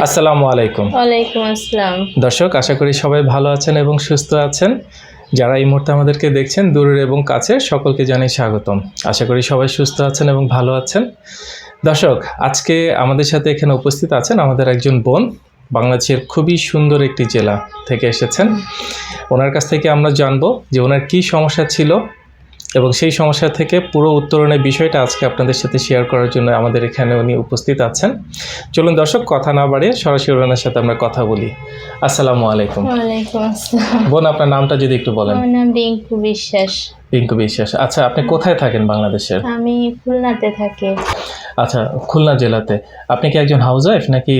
আসসালামু আলাইকুম। ওয়ালাইকুম আসসালাম। দর্শক আশা করি সবাই ভালো আছেন এবং সুস্থ আছেন। যারা এই মুহূর্তে আমাদেরকে দেখছেন দূরের এবং কাছে সকলকে জানাই স্বাগতম। আশা করি সবাই সুস্থ আছেন এবং ভালো আছেন। দর্শক আজকে আমাদের সাথে এখানে উপস্থিত আছেন আমাদের একজন বোন। বাংলাদেশের খুবই সুন্দর একটি জেলা থেকে এসেছেন। ওনার কাছ থেকে আমরা জানব যে ওনার কী সমস্যা ছিল এবং সেই সমস্যা থেকে পুরো উত্তরণের বিষয়টা আজকে আপনাদের সাথে শেয়ার করার জন্য আমাদের এখানে উনি উপস্থিত আছেন। চলুন দর্শক কথা না বাড়িয়ে সরাসরি ওনার সাথে আমরা কথা বলি। আসসালামু আলাইকুম। বোন আপনার নামটা যদি একটু বলেন। আমার নাম রিঙ্কু বিশ্বাস। রিঙ্কু বিশ্বাস। আচ্ছা আপনি কোথায় থাকেন বাংলাদেশের? আমি খুলনাতে থাকি। আচ্ছা খুলনা জেলাতে। আপনি কি একজন হাউস ওয়াইফ নাকি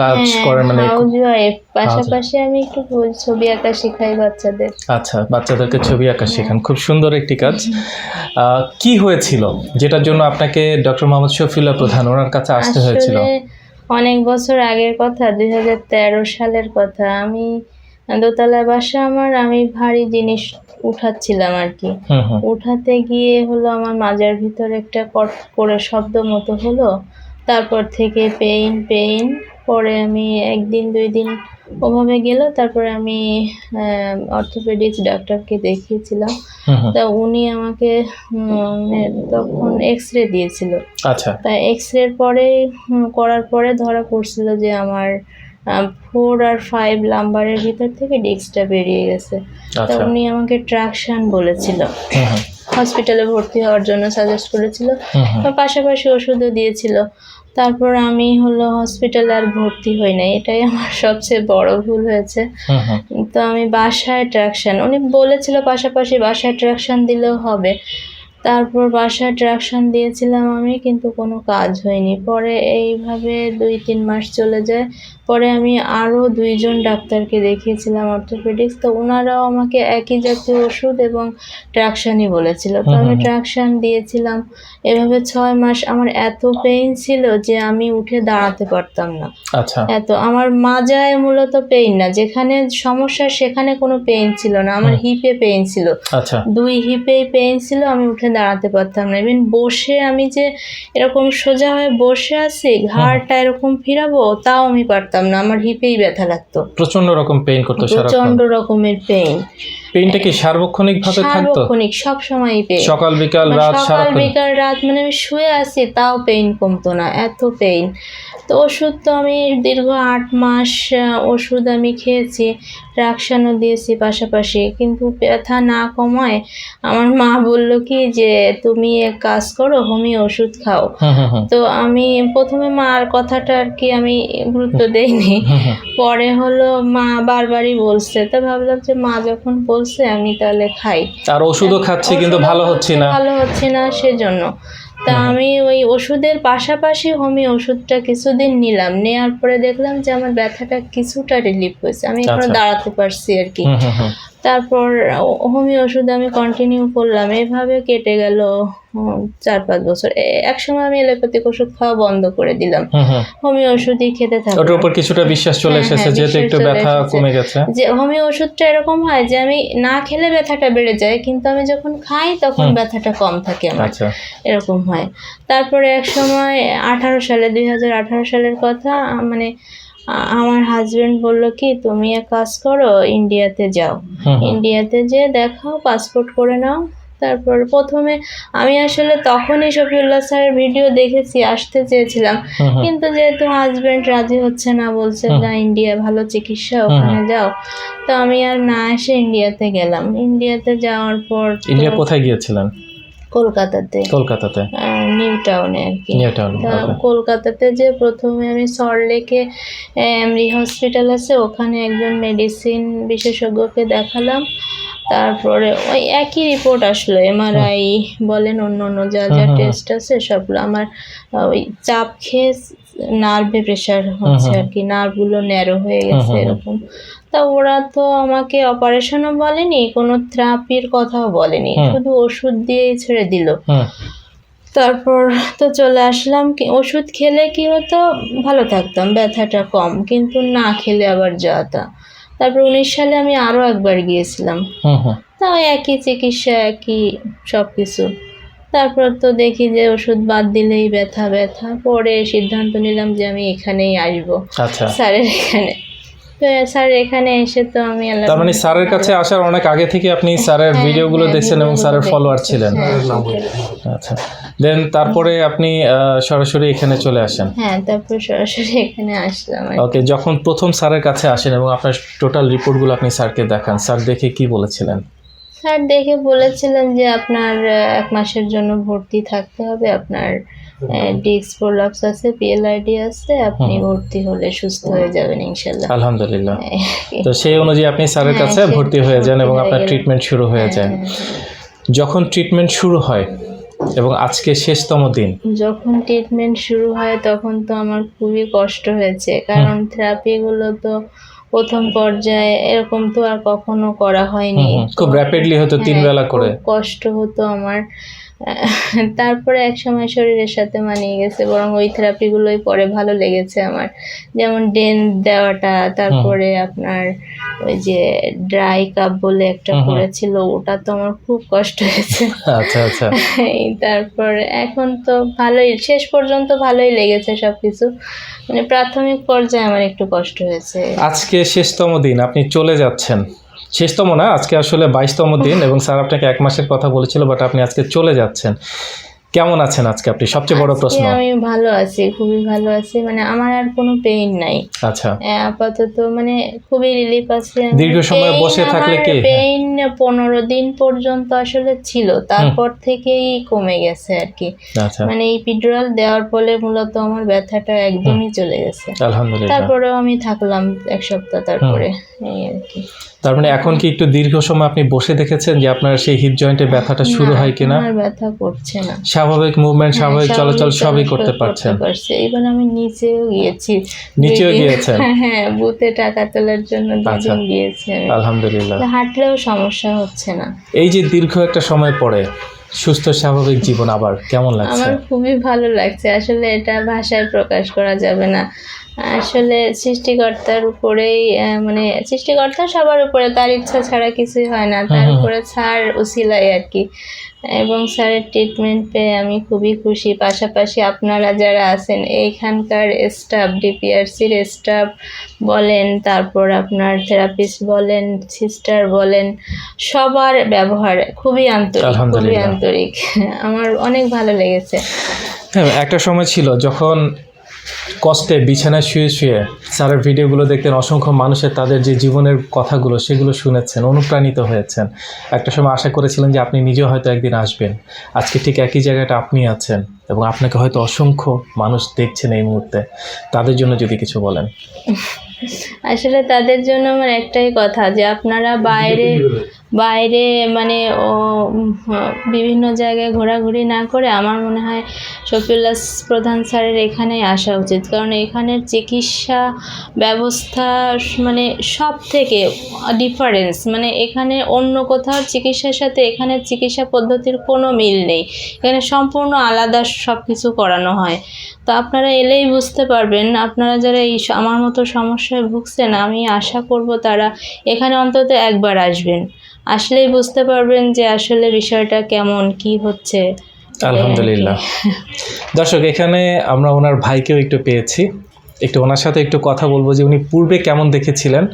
কাজ হ্যাঁ, করেন মানে হাউস ওয়াইফ। পাশাপাশি আমি একটু ছবি আঁকা শেখাই বাচ্চাদের। আচ্ছা বাচ্চাদেরকে ছবি আঁকা শেখান। খুব সুন্দর একটি কাজ। কি হয়েছিল যেটার জন্য আপনাকে ডক্টর মোহাম্মদ শফিউল্লাহ প্রধান ওনার কাছে আসতে হয়েছিল? অনেক বছর আগের কথা দুই হাজার তেরো সালের কথা। আমি দোতলা বাসা আমার আমি ভারী জিনিস উঠাচ্ছিলাম আর কি। উঠাতে গিয়ে হলো আমার মাজার ভিতরে একটা কট করে শব্দ মতো হলো। তারপর থেকে পেইন পেইন পরে আমি একদিন দুই দিন ওভাবে গেল। তারপরে আমি অর্থোপেডিক্স ডাক্তারকে দেখিয়েছিলাম। তা উনি আমাকে তখন এক্স রে দিয়েছিল। আচ্ছা। তা এক্স রের পরে করার পরে ধরা পড়ছিল যে আমার ফোর আর ফাইভ নাম্বারের ভিতর থেকে ডিস্কটা বেরিয়ে গেছে। তা আচ্ছা। উনি আমাকে ট্রাকশন বলেছিল। হসপিটালে ভর্তি হওয়ার জন্য সাজেস্ট করেছিল। পাশাপাশি ওষুধও দিয়েছিল। তারপর আমি হলো হসপিটালে আর ভর্তি হই নাই। এটাই আমার সবচেয়ে বড় ভুল হয়েছে। তো আমি বাসায় ট্রাকশন উনি বলেছিল পাশাপাশি বাসায় ট্রাকশন দিলেও হবে। তারপর বাসায় ট্রাকশন দিয়েছিলাম আমি কিন্তু কোনো কাজ হয়নি। পরে এইভাবে দুই তিন মাস চলে যায়। পরে আমি আরও দুইজন ডাক্তারকে দেখিয়েছিলাম অর্থোপেডিক্স তো ওনারাও আমাকে একই জাতীয় ওষুধ এবং ট্রাকশানই বলেছিল। তো আমি। ট্রাকশন দিয়েছিলাম। এভাবে ছয় মাস আমার এত পেইন ছিল যে আমি উঠে দাঁড়াতে পারতাম না। আচ্ছা। এত আমার মাজায় মূলত পেইন না। যেখানে সমস্যা সেখানে কোনো পেইন ছিল না। আমার হিপে পেইন ছিল। আচ্ছা। দুই হিপেই পেইন ছিল আমি উঠে দাঁড়াতে পারতাম না। ইভেন বসে আমি যে এরকম সোজা হয়ে বসে আছি ঘাড়টা এরকম ফিরাবো তাও আমি পারতাম না আমার হিপেই ব্যথা লাগতো। প্রচণ্ড রকম পেইন করতো প্রচণ্ড রকমের পেইন পেইনটা কি সার্বক্ষণিক ভাবে থাকতো? সার্বক্ষণিক সব সময় পেইন সকাল বিকাল রাত সকাল বিকাল রাত মানে আমি শুয়ে আছি তাও পেইন কমতো না এত পেইন তো ওষুধ তো আমি দীর্ঘ আট মাস ওষুধ আমি খেয়েছি ট্রাকশানও দিয়েছি পাশাপাশি কিন্তু ব্যথা না কমায় আমার মা বলল কি যে তুমি এক কাজ করো হোমিও ওষুধ খাও। হুম হুম হুম। তো আমি প্রথমে মার কথাটা আর কি আমি গুরুত্ব দেইনি। হুম হুম। পরে হলো মা বারবারই বলছে তো ভাবলাম যে মা যখন বলছে আমি তাহলে খাই। আর ওষুধও খাচ্ছি কিন্তু ভালো হচ্ছে না। ভালো হচ্ছে না সেজন্য। তা আমি ওই ওষুধের পাশাপাশি হোমি ওষুধটা কিছুদিন নিলাম। নেওয়ার পরে দেখলাম যে আমার ব্যথাটা কিছুটা রিলিফ হয়েছে। আমি এখনও আচ্ছা। দাঁড়াতে পারছি আর কি। তারপর হোমি ওষুধ আমি কন্টিনিউ করলাম। এভাবে কেটে গেল চার পাঁচ বছর। এ- একসময় আমি এলোপ্যাথিক ওষুধ খাওয়া বন্ধ করে দিলাম। হুম হুম। ওষুধই খেতে থাকি ওটার উপর কিছুটা বিশ্বাস চলে হ্যাঁ, এসেছে হ্যাঁ, যেহেতু একটু ব্যথা কমে গেছে। যে হোমিও ওষুধটা এরকম হয় যে আমি না খেলে ব্যথাটা বেড়ে যায় কিন্তু আমি যখন খাই তখন ব্যথাটা কম থাকে আমার। আচ্ছা। এরকম হয়। তারপরে এক সময় আঠারো সালে দুই হাজার আঠারো সালের কথা মানে আমার হাজবেন্ড বলল কি তুমি এক কাজ করো ইন্ডিয়াতে যাও। ইন্ডিয়াতে যে দেখাও পাসপোর্ট করে নাও তারপর প্রথমে আমি আসলে তখনই শফিউল্লাহ স্যারের ভিডিও দেখেছি আসতে চেয়েছিলাম। কিন্তু যেহেতু হাজব্যান্ড রাজি হচ্ছে না বলছে যা না ইন্ডিয়া ভালো চিকিৎসা ওখানে যাও। তো আমি আর না এসে ইন্ডিয়াতে গেলাম। ইন্ডিয়াতে যাওয়ার পর ইন্ডিয়া কোথায় গিয়েছিলেন? কলকাতাতে। কলকাতাতে? আহ, নিউ টাউনে আর কি। নিউ টাউন কলকাতাতে যে প্রথমে আমি সল্টলেকে এমরি হসপিটাল আছে ওখানে একজন মেডিসিন বিশেষজ্ঞকে দেখালাম। তারপরে ওই একই রিপোর্ট আসলো এমআরআই বলেন অন্য অন্য যা যা। টেস্ট আছে সবগুলো। আমার ওই চাপ খেয়ে নার্ভে প্রেশার হচ্ছে আর কি নার্ভগুলো ন্যারো হয়ে গেছে। এরকম। তা ওরা তো আমাকে অপারেশনও বলেনি কোনো থেরাপির কথাও বলেনি শুধু ওষুধ দিয়েই ছেড়ে দিল। তারপর তো চলে আসলাম কি ওষুধ খেলে কি হতো ভালো থাকতাম ব্যথাটা কম কিন্তু না খেলে আবার যাতা তারপর উনিশ সালে আমি আরও একবার গিয়েছিলাম। তা একই চিকিৎসা একই সব কিছু তারপর তো দেখি যে ওষুধ বাদ দিলেই ব্যথা ব্যথা। পরে সিদ্ধান্ত নিলাম যে আমি এখানেই আসব। আচ্ছা। স্যারের এখানে। স্যার এখানে এসে তো আমি তার মানে স্যারের কাছে আসার অনেক আগে থেকে আপনি স্যারের হ্যাঁ, ভিডিওগুলো হ্যাঁ, দেখছেন এবং স্যারের ফলোয়ার ছিলেন। হ্যাঁ, আচ্ছা। দেন তারপরে আপনি আহ, সরাসরি এখানে চলে আসেন। হ্যাঁ তারপর সরাসরি এখানে আসলাম ওকে যখন প্রথম স্যারের কাছে আসেন এবং আপনার টোটাল রিপোর্টগুলো আপনি স্যারকে দেখান স্যার দেখে কি বলেছিলেন? স্যার দেখে বলেছিলেন যে আপনার এক মাসের জন্য ভর্তি থাকতে হবে। আপনার ডিস্ক প্রোলাপস আছে পিএলআইডি আছে আপনি ভর্তি হলে সুস্থ হয়ে যাবেন ইনশাল্লাহ আলহামদুলিল্লাহ। তো সেই অনুযায়ী আপনি স্যারের হ্যাঁ, কাছে ভর্তি হয়ে যান এবং আপনার ট্রিটমেন্ট শুরু হয়ে যায় যখন ট্রিটমেন্ট শুরু হয় এবং আজকে শেষতম দিন যখন ট্রিটমেন্ট শুরু হয় তখন তো আমার খুবই কষ্ট হয়েছে। কারণ থেরাপিগুলো তো প্রথম পর্যায়ে এরকম তো আর কখনো করা হয়নি। খুব র্যাপিডলি হতো তিন হ্যাঁ, বেলা করে। কষ্ট হতো আমার। তারপরে এক সময় শরীরের সাথে মানিয়ে গেছে বরং ওই থেরাপিগুলোই পরে ভালো লেগেছে আমার। যেমন ডেন দেওয়াটা তারপরে আপনার ওই যে ড্রাই কাপ বলে একটা। করেছিল ওটা তো আমার খুব কষ্ট হয়েছে। আচ্ছা আচ্ছা। তারপর এখন তো ভালোই শেষ পর্যন্ত ভালোই লেগেছে সবকিছু। মানে প্রাথমিক পর্যায়ে আমার একটু কষ্ট হয়েছে। আজকে শেষতম দিন আপনি চলে যাচ্ছেন। শেষতম না আজকে আসলে বাইশতম দিন এবং স্যার আপনাকে এক মাসের কথা বলেছিল বাট আপনি আজকে চলে যাচ্ছেন। কেমন আছেন আজকে আপনি? সবচেয়ে বড় প্রশ্ন। আমি ভালো আছি খুবই ভালো আছি মানে আমার আর কোনো পেইন নাই। আচ্ছা। আপাতত মানে খুবই রিলিফ আছে। দীর্ঘ সময় বসে থাকলে কি? পেইন পনেরো দিন পর্যন্ত আসলে ছিল তারপর থেকেই কমে গেছে আর কি। আচ্ছা। মানে এই পিডুরাল দেওয়ার ফলে মূলত আমার ব্যথাটা একদমই চলে গেছে। আলহামদুলিল্লাহ। তারপরেও আমি থাকলাম এক সপ্তাহ তারপরে এই আর কি। তার মানে এখন কি একটু দীর্ঘ সময় আপনি বসে দেখেছেন যে আপনার সেই হিপ জয়েন্টে ব্যথাটা শুরু হয় কিনা? আমার ব্যথা করছে না। স্বাভাবিক মুভমেন্ট স্বাভাবিক হ্যাঁ, চলাচল সবই করতে পারছেন। পারছি। এবার আমি নিচেও গিয়েছি নিচেও গিয়েছেন? হ্যাঁ বুথে টাকা তোলার জন্য আচ্ছা। দুদিন গিয়েছি আলহামদুলিল্লাহ। হাঁটলেও সমস্যা হচ্ছে না। এই যে দীর্ঘ একটা সময় পরে সুস্থ স্বাভাবিক জীবন আবার কেমন লাগছে? আমার খুবই ভালো লাগছে। আসলে এটা ভাষায় প্রকাশ করা যাবে না। আসলে সৃষ্টিকর্তার উপরেই মানে সৃষ্টিকর্তা সবার উপরে তার ইচ্ছা ছাড়া কিছুই হয় না। তার। উপরে ছাড় উসিলাই আর কি। এবং স্যারের ট্রিটমেন্ট পেয়ে আমি খুবই খুশি। পাশাপাশি আপনারা যারা আছেন এইখানকার স্টাফ ডিপিআরসির স্টাফ বলেন তারপর আপনার থেরাপিস্ট বলেন সিস্টার বলেন সবার ব্যবহার খুবই আন্তরিক খুবই আন্তরিক। আমার অনেক ভালো লেগেছে। হ্যাঁ একটা সময় ছিল যখন কষ্টে বিছানায় শুয়ে শুয়ে স্যারের ভিডিওগুলো দেখতেন অসংখ্য মানুষের তাদের যে জীবনের কথাগুলো সেগুলো শুনেছেন অনুপ্রাণিত হয়েছেন। একটা সময় আশা করেছিলেন যে আপনি নিজেও হয়তো একদিন আসবেন। আজকে ঠিক একই জায়গাটা আপনি আছেন এবং আপনাকে হয়তো অসংখ্য মানুষ দেখছেন এই মুহূর্তে। তাদের জন্য যদি কিছু বলেন। আসলে তাদের জন্য আমার একটাই কথা যে আপনারা বাইরে বাইরে মানে বিভিন্ন জায়গায় ঘোরাঘুরি না করে আমার মনে হয় শফিউল্লাহ প্রধান স্যারের এখানেই আসা উচিত। কারণ এখানের চিকিৎসা ব্যবস্থা মানে সব থেকে ডিফারেন্স মানে এখানে অন্য কোথাও চিকিৎসার সাথে এখানের চিকিৎসা পদ্ধতির কোনো মিল নেই। এখানে সম্পূর্ণ আলাদা সব কিছু করানো হয়। তো আপনারা এলেই বুঝতে পারবেন, আপনারা যারা এই আমার মতো সমস্যায় ভুগছেন, আমি আশা করব তারা এখানে অন্তত একবার আসবেন। আসলেই বুঝতে পারবেন যে আসলে বিষয়টা কেমন কি হচ্ছে। আলহামদুলিল্লাহ। দর্শক এখানে আমরা ওনার ভাইকেও একটু পেয়েছি। একটু ওনার সাথে একটু কথা বলব যে উনি পূর্বে কেমন দেখেছিলেন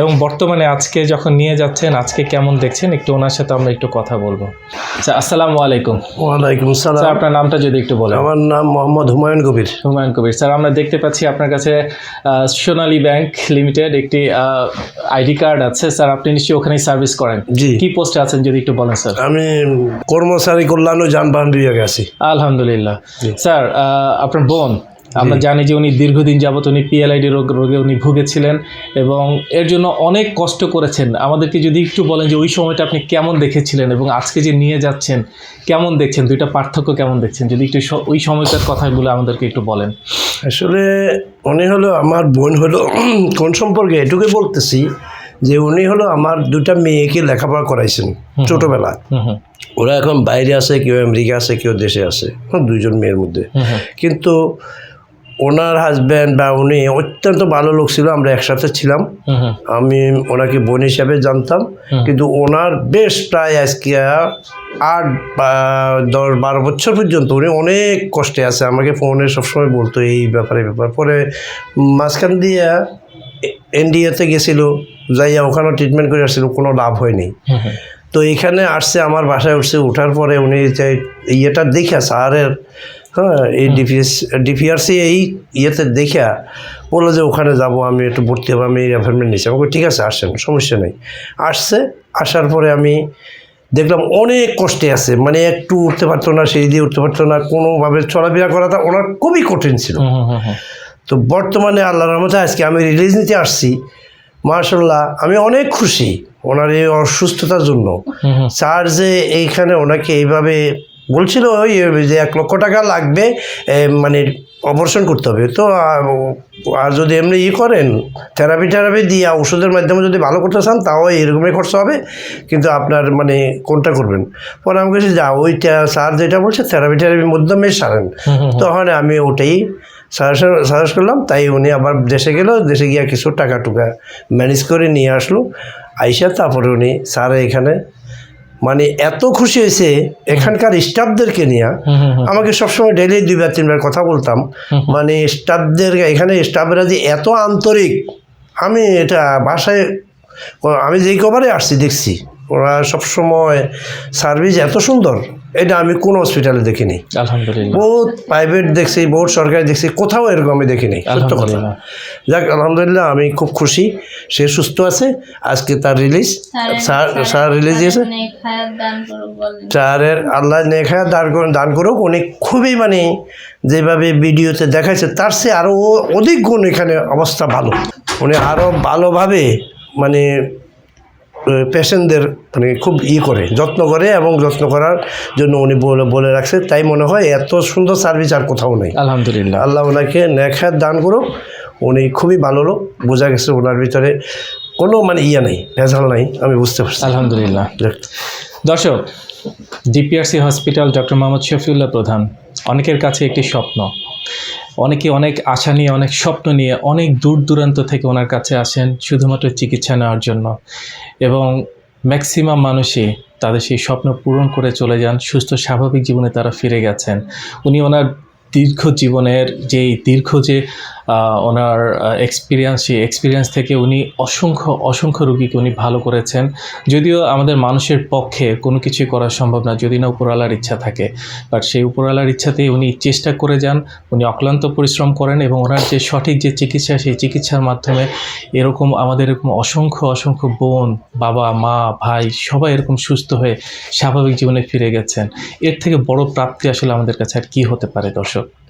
এবং বর্তমানে আজকে যখন নিয়ে যাচ্ছেন আজকে কেমন দেখছেন একটু ওনার সাথে আমরা একটু কথা বলব। আচ্ছা আসসালামু আলাইকুম। ওয়ালাইকুম স্যার আপনার নামটা যদি একটু বলেন। আমার নাম মোহাম্মদ হুমায়ুন কবির। হুমায়ুন কবির। স্যার আমরা দেখতে পাচ্ছি আপনার কাছে সোনালী ব্যাংক লিমিটেড একটি আইডি কার্ড আছে। স্যার আপনি নিশ্চয়ই ওখানেই সার্ভিস করেন। জি। কি পোস্টে আছেন যদি একটু বলেন স্যার? আমি কর্মচারী কল্যাণ ও যানবাহন বিভাগে আছি। আলহামদুলিল্লাহ। স্যার আপনার বোন? আমরা জানি যে উনি দীর্ঘদিন যাবত উনি পিএলআইডি রোগ রোগে উনি ভুগেছিলেন এবং এর জন্য অনেক কষ্ট করেছেন। আমাদেরকে যদি একটু বলেন যে ওই সময়টা আপনি কেমন দেখেছিলেন এবং আজকে যে নিয়ে যাচ্ছেন কেমন দেখছেন? দুইটা পার্থক্য কেমন দেখছেন? যদি একটু ওই সময়কার কথাগুলো আমাদেরকে একটু বলেন। আসলে উনি হলো আমার বোন হলো কোন সম্পর্কে এটুকুই বলতেছি যে উনি হলো আমার দুটা মেয়েকে লেখাপড়া করাইছেন ছোটবেলা। ওরা এখন বাইরে আছে কেউ আমেরিকা আছে কেউ দেশে আছে দুইজন মেয়ের মধ্যে। কিন্তু ওনার হাজব্যান্ড বা উনি অত্যন্ত ভালো লোক ছিল আমরা একসাথে ছিলাম। আমি ওনাকে বোন হিসাবে জানতাম। কিন্তু ওনার বেশ প্রায় আজকে আট দশ বারো বছর পর্যন্ত উনি অনেক কষ্টে আছে। আমাকে ফোনে সবসময় বলতো এই ব্যাপারে ব্যাপার। পরে মাঝখান দিয়ে এনডিএতে গেছিল যাইয়া ওখানেও ট্রিটমেন্ট করে আসছিল কোনো লাভ হয়নি। তো এখানে আসছে আমার বাসায় উঠছে ওঠার পরে উনি যে ইয়েটা দেখে স্যারের হ্যাঁ এই ডিপিএস ডিপিআরসি এই ইয়েতে দেখে বলল যে ওখানে যাব আমি একটু ভর্তি হব আমি এই অ্যাপয়েন্টমেন্ট নিচ্ছি আমাকে ঠিক আছে আসেন সমস্যা নেই। আসছে আসার পরে আমি দেখলাম অনেক কষ্টে আছে মানে একটু উঠতে পারতো না সেই দিয়ে উঠতে পারতো না কোনোভাবে চলাফেরা করাটা ওনার খুবই কঠিন ছিল। তো বর্তমানে আল্লাহ রহমতে আজকে আমি রিলিজ নিতে আসছি। মার্শাল্লাহ আমি অনেক খুশি ওনার এই অসুস্থতার জন্য। স্যার যে এইখানে ওনাকে এইভাবে বলছিল ওই যে এক লক্ষ টাকা লাগবে মানে অপারেশন করতে হবে। তো আর যদি এমনি ই করেন থেরাপি টেরাপি দিয়ে ওষুধের মাধ্যমে যদি ভালো করতে চান তাও এরকমই খরচা হবে কিন্তু আপনার মানে কোনটা করবেন? পরে আমি বলছি যা ওইটা স্যার যেটা বলছে থেরাপি টেরাপির মাধ্যমে সারেন। তখন আমি ওটাই সাজেশন সাজেস্ট করলাম তাই উনি আবার দেশে গেল দেশে গিয়ে কিছু টাকা টুকা ম্যানেজ করে নিয়ে আসলো। আইসা তারপরে উনি স্যার এখানে মানে এত খুশি হয়েছে এখানকার স্টাফদেরকে নিয়ে। আমাকে সবসময় ডেলি দুইবার তিনবার কথা বলতাম। মানে স্টাফদের এখানে স্টাফরা যে এত আন্তরিক আমি এটা বাসায় আমি যেই কবারে আসছি দেখছি ওরা সবসময় সার্ভিস এত সুন্দর। এটা আমি কোন হসপিটালে দেখিনি। বহুত প্রাইভেট দেখছি বহুত সরকারি দেখছি কোথাও এরকম আমি দেখিনি সত্য কথা। আলহামদুলিল্লাহ। যাক আলহামদুলিল্লাহ আমি খুব খুশি সে সুস্থ আছে আজকে তার রিলিজ স্যার স্যার রিলিজ দিয়েছে। স্যারের আল্লাহ নেখা দান করুন দান করুক। উনি খুবই মানে যেভাবে ভিডিওতে দেখাইছে তার সে আরও অধিক গুণ এখানে অবস্থা ভালো। উনি আরও ভালোভাবে মানে পেশেন্টদের মানে খুব ই করে যত্ন করে এবং যত্ন করার জন্য উনি বলে বলে রাখছে। তাই মনে হয় এত সুন্দর সার্ভিস আর কোথাও নেই। আলহামদুলিল্লাহ। আল্লাহ ওনাকে নেখাত দান করুক। উনি খুবই ভালো লোক বোঝা গেছে ওনার ভিতরে কোনো মানে ইয়ে নেই ভেজাল নাই আমি বুঝতে পারছি। আলহামদুলিল্লাহ। দর্শক DPRC hospital doctor Mohammad Shafiullah Pradhan অনেকের কাছে একটি স্বপ্ন অনেকে অনেক আশা নিয়ে, অনেক স্বপ্ন নিয়ে, অনেক দূর দূরান্ত থেকে ওনার কাছে আসেন শুধুমাত্র চিকিৎসা নেওয়ার জন্য। এবং ম্যাক্সিমাম মানুষই তাদের সেই স্বপ্ন পূরণ করে চলে যান, সুস্থ স্বাভাবিক জীবনে তারা ফিরে গেছেন। উনি ওনার দীর্ঘ জীবনের যেই দীর্ঘ যে ওনার এক্সপিরিয়েন্স সেই এক্সপিরিয়েন্স থেকে উনি অসংখ্য অসংখ্য রুগীকে উনি ভালো করেছেন। যদিও আমাদের মানুষের পক্ষে কোনো কিছুই করা সম্ভব না, যদি না উপরওয়ালার ইচ্ছা থাকে। বাট সেই উপরওয়ালার ইচ্ছাতেই উনি চেষ্টা করে যান, উনি অক্লান্ত পরিশ্রম করেন এবং ওনার যে সঠিক যে চিকিৎসা, সেই চিকিৎসার মাধ্যমে এরকম, আমাদের এরকম অসংখ্য অসংখ্য বোন, বাবা, মা, ভাই সবাই এরকম সুস্থ হয়ে স্বাভাবিক জীবনে ফিরে গেছেন। এর থেকে বড় প্রাপ্তি আসলে আমাদের কাছে আর কী হতে পারে, দর্শক?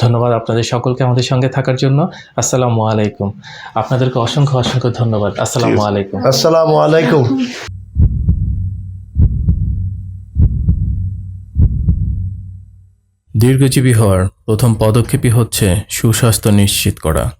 ধন্যবাদ আপনাদের সকলকে আমাদের সঙ্গে থাকার জন্য। আসসালামু আলাইকুম। আপনাদেরকে অসংখ্য অসংখ্য ধন্যবাদ। আসসালামু আলাইকুম। আসসালামু আলাইকুম। দীর্ঘজীবী হওয়ার প্রথম পদক্ষেপই হচ্ছে সুস্বাস্থ্য নিশ্চিত করা।